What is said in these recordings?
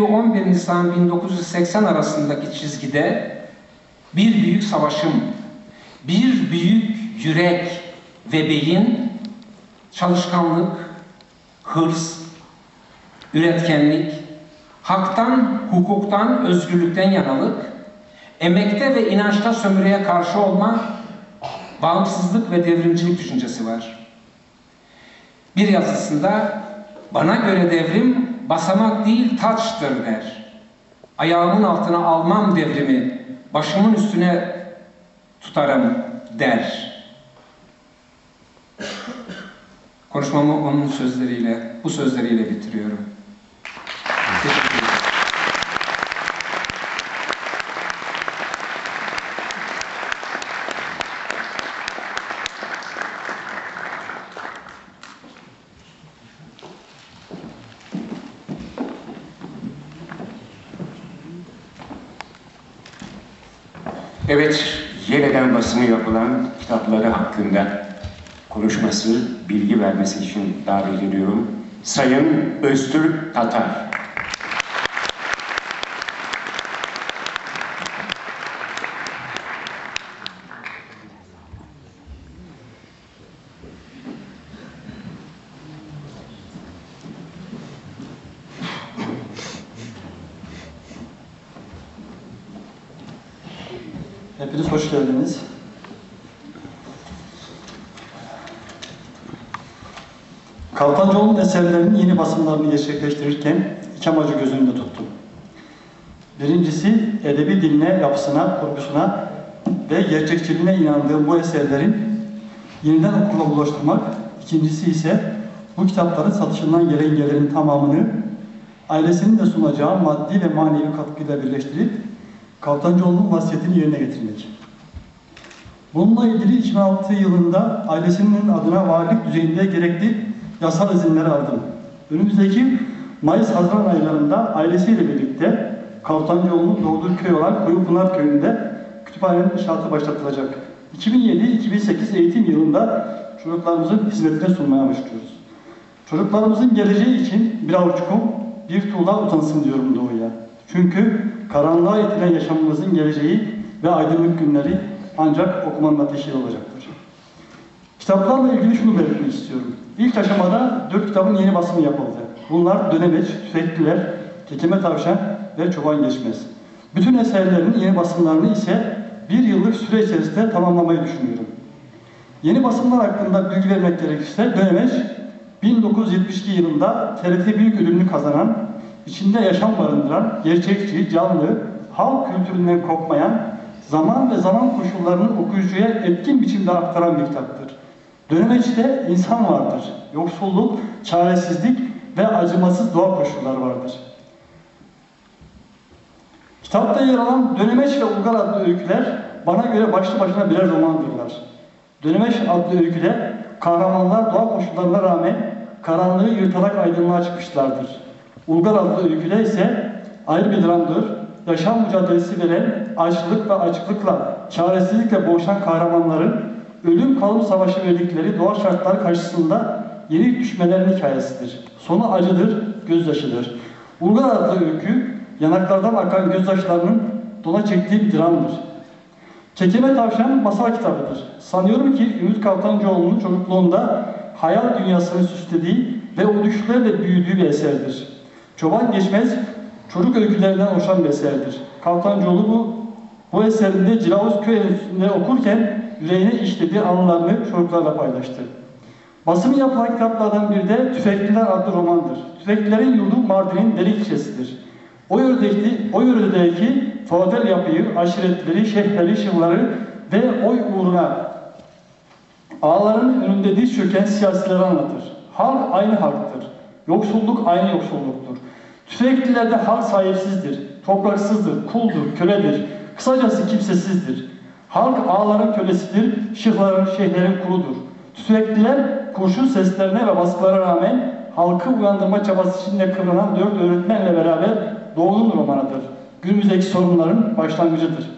11 Nisan 1980 arasındaki çizgide bir büyük savaşım, bir büyük yürek ve beyin, çalışkanlık, hırs, üretkenlik, haktan, hukuktan, özgürlükten yanalık, emekte ve inançta sömürüye karşı olma, bağımsızlık ve devrimcilik düşüncesi var. Bir yazısında bana göre devrim basamak değil taçtır der. Ayağımın altına almam devrimi, başımın üstüne tutarım der. Konuşmamı onun sözleriyle, bu sözleriyle bitiriyorum. Teşekkür ederim. Evet, yeniden basımı yapılan kitapları hakkında konuşması, bilgi vermesi için davet ediyorum. Sayın Öztürk Tatar. Hepiniz hoş geldiniz. Kaltancıoğlu'nun eserlerinin yeni basımlarını gerçekleştirirken iki amacı göz önünde tuttum. Birincisi edebi diline, yapısına, kurgusuna ve gerçekçiliğine inandığım bu eserlerin yeniden okuma ulaştırmak. İkincisi ise bu kitapların satışından gelen gelirin tamamını ailesinin de sunacağı maddi ve manevi katkıyla birleştirip Kaltancıoğlu'nun vasiyetini yerine getirmek. Bununla ilgili 2006 yılında ailesinin adına valilik düzeyinde gerekli yasal izinleri aldım. Önümüzdeki Mayıs-Haziran aylarında ailesiyle birlikte Kaltancıoğlu'nun doğduğu köy olan Koyupınar köyünde kütüphanenin inşaatı başlatılacak. 2007-2008 eğitim yılında çocuklarımızın hizmetine sunmaya başlıyoruz. Çocuklarımızın geleceği için bir avuç kum, bir tuğla utansın diyorum doğuya. Çünkü karanlığa itilen yaşamımızın geleceği ve aydınlık günleri ancak okumanın ateşiyle olacaktır. Kitaplarla ilgili şunu belirtmek istiyorum. İlk aşamada dört kitabın yeni basımı yapıldı. Bunlar Dönemeç, Tüfekliler, Kekeme Tavşan ve Çoban Geçmez. Bütün eserlerin yeni basımlarını ise bir yıllık süre içerisinde tamamlamayı düşünüyorum. Yeni basımlar hakkında bilgi vermek gerekirse Dönemeç 1972 yılında TRT Büyük Ödülünü kazanan, içinde yaşam barındıran, gerçekçi, canlı, halk kültüründen kopmayan, zaman ve zaman koşullarının okuyucuya etkin biçimde aktaran bir kitaptır. Dönemeçte insan vardır, yoksulluk, çaresizlik ve acımasız doğa koşulları vardır. Kitapta yer alan Dönemeç ve Ulgar adlı öyküler bana göre başlı başına birer romandırlar. Dönemeç adlı öyküde kahramanlar doğa koşullarına rağmen karanlığı yırtarak aydınlığa çıkmışlardır. Ulgar adlı öyküde ise ayrı bir dramdır. Yaşam mücadelesi veren açlık ve açıklıkla, çaresizlikle boğuşan kahramanların ölüm kalım savaşı verdikleri doğal şartlar karşısında yenik düşmelerinin hikayesidir. Sonu acıdır, gözyaşıdır. Ulgar adlı öykü yanaklardan akan gözyaşlarının dona çektiği bir dramdır. Kekeme Tavşan masal kitabıdır. Sanıyorum ki Ümit Kaltancıoğlu'nun çocukluğunda hayal dünyasını süslediği ve o düşlerle büyüdüğü bir eserdir. Çoban Geçmez çocuk öykülerinden oluşan bir eserdir. Kaltancıoğlu bu, bu eserinde Cilavuz Köy okurken yüreğine işlediği anılarını çocuklarla paylaştı. Basımı yapılan kitaplardan biri de Tüfekliler adlı romandır. Tüfeklilerin yurdu Mardin'in delik ilçesidir. O yöredeki, o yöredeki feodal yapıyı, aşiretleri, şehirleri, şıvları ve oy uğruna ağların önünde diz çöken siyasileri anlatır. Halk aynı halktır. Yoksulluk aynı yoksulluktur. Tüfeklilerde halk sahipsizdir, topraksızdır, kuldur, köledir. Kısacası kimsesizdir. Halk ağların kölesidir, şıhların, şeyhlerin kuludur. Tüfekliler kurşun seslerine ve baskılara rağmen halkı uyandırma çabası içinde kıvranan dört öğretmenle beraber Doğu'nun romanıdır. Günümüzdeki sorunların başlangıcıdır.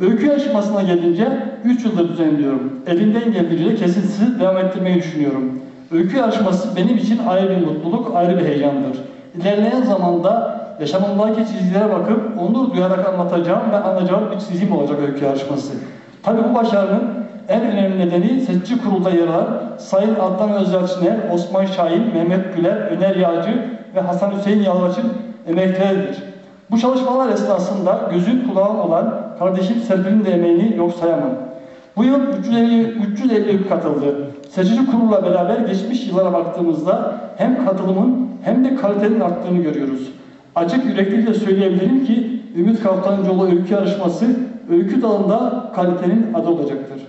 Öykü yarışmasına gelince 3 yıldır düzenliyorum. Elimden geldiğince kesintisiz devam ettirmeyi düşünüyorum. Öykü yarışması benim için ayrı bir mutluluk, ayrı bir heyecandır. İlerleyen zamanda yaşamımdaki çizgilere bakıp onur duyarak anlatacağım ve anlayacağım bir çizgim olacak öykü yarışması. Tabi bu başarının en önemli nedeni seçici kurulda yer alan Sayın Adnan Özyaçiner, Osman Şahin, Mehmet Güler, Öner Yağcı ve Hasan Hüseyin Yalvaç'ın emekleridir. Bu çalışmalar esnasında gözün kulağın olan kardeşim Serpil'in de emeğini yok sayamam. Bu yıl 350, 350 katıldı. Seçici kurulla beraber geçmiş yıllara baktığımızda hem katılımın hem de kalitenin arttığını görüyoruz. Açık yüreklilikle söyleyebilirim ki Ümit Kaftancıoğlu öykü yarışması öykü dalında kalitenin adı olacaktır.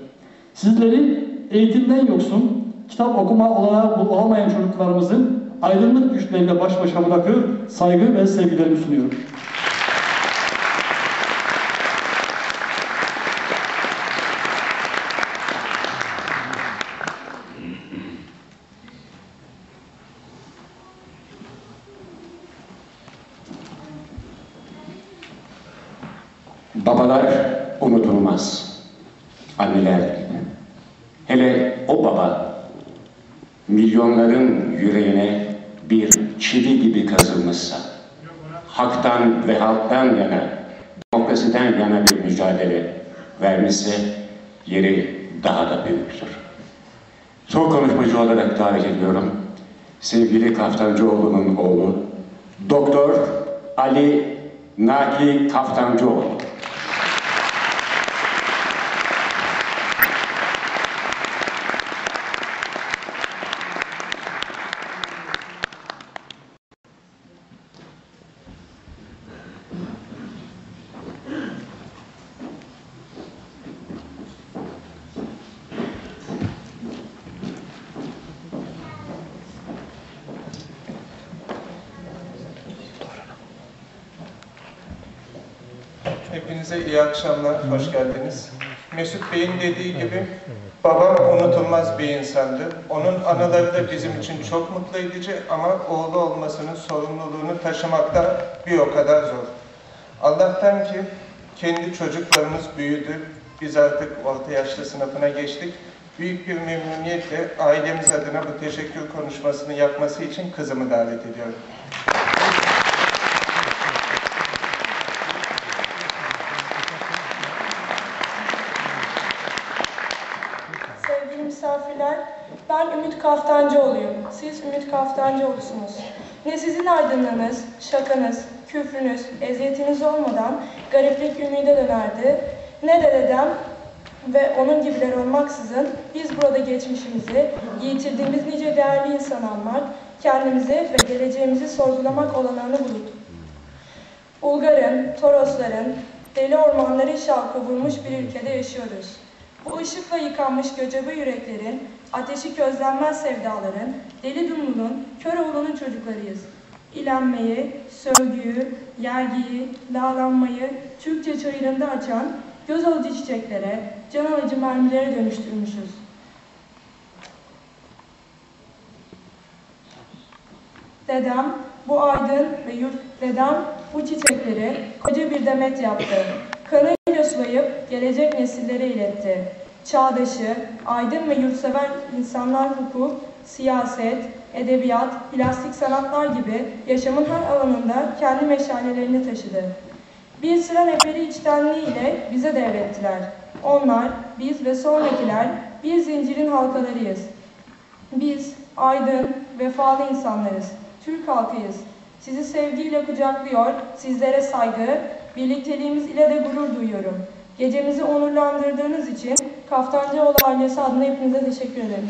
Sizleri eğitimden yoksun, kitap okuma olanağı olamayan çocuklarımızın aydınlık güçleriyle baş başa bırakıyor, saygı ve sevgilerimi sunuyorum. Babalar unutulmaz. Anneler. Hele o baba milyonların yüreğine bir çivi gibi kazılmışsa, haktan ve halktan yana, demokrasiden yana bir mücadele vermişse yeri daha da büyüktür. Son konuşmacı olarak davet ediyorum. Sevgili Kaftancıoğlu'nun oğlu, Doktor Ali Naki Kaftancıoğlu. Hepinize iyi akşamlar, hoş geldiniz. Mesut Bey'in dediği gibi babam unutulmaz bir insandı. Onun anıları da bizim için çok mutlu edici ama oğlu olmasının sorumluluğunu taşımakta bir o kadar zor. Allah'tan ki kendi çocuklarımız büyüdü. Biz artık orta yaşlı sınıfına geçtik. Büyük bir memnuniyetle ailemiz adına bu teşekkür konuşmasını yapması için kızımı davet ediyorum. Sevgili misafirler, ben Ümit Kaftancıoğlu'yum. Siz Ümit Kaftancıoğlu'sunuz. Ne sizin aydınlığınız, şakanız, küfrünüz, eziyetiniz olmadan gariplik ümide dönerdi, ne de dedem ve onun gibiler olmaksızın biz burada geçmişimizi, yitirdiğimiz nice değerli insan almak, kendimizi ve geleceğimizi sorgulamak olanağını bulduk. Bulgar'ın, Torosların, deli ormanları şavkı vurmuş bir ülkede yaşıyoruz. Bu ışıkla yıkanmış göcebe yüreklerin, ateşi közlenmez sevdaların, deli dumlunun, kör oğlunun çocuklarıyız. İlenmeyi, sövgüyü, yergiyi, lağlanmayı Türkçe çayırında açan göz alıcı çiçeklere, can alıcı mermilere dönüştürmüşüz. Dedem bu aydın ve yurt dedem bu çiçekleri koca bir demet yaptı. Kanıyla sulayıp gelecek nesillere iletti. Çağdaşı, aydın ve yurtsever insanlar hukuk, siyaset, edebiyat, plastik sanatlar gibi yaşamın her alanında kendi meşalelerini taşıdı. Bir sıra neferi içtenliğiyle bize devrettiler. Onlar, biz ve sonrakiler bir zincirin halkalarıyız. Biz aydın, vefalı insanlarız. Türk halkıyız. Sizi sevgiyle kucaklıyor, sizlere saygı, birlikteliğimiz ile de gurur duyuyorum. Gecemizi onurlandırdığınız için Kaftancıoğlu ailesi adına hepinize teşekkür ederim.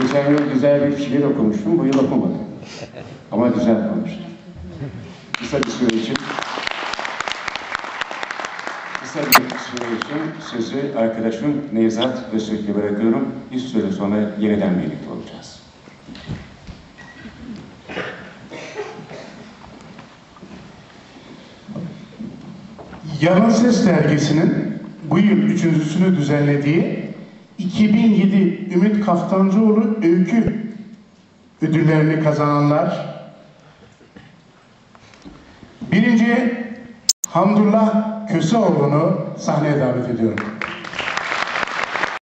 Geçen yıl güzel bir şiir okumuştum, bu yıl okumadım. Ama güzel konuştum. Kısa bir süre için kısa bir için sözü arkadaşım Nevzat Öztürk'e bırakıyorum. Bir süre sonra yeniden birlikte olacağız. Yalan Ses dergisinin bu yıl üçüncüsünü düzenlediği 2007 Ümit Kaftancıoğlu öykü ödüllerini kazananlar birinci Hamdullah Köseoğlu'nu sahneye davet ediyorum.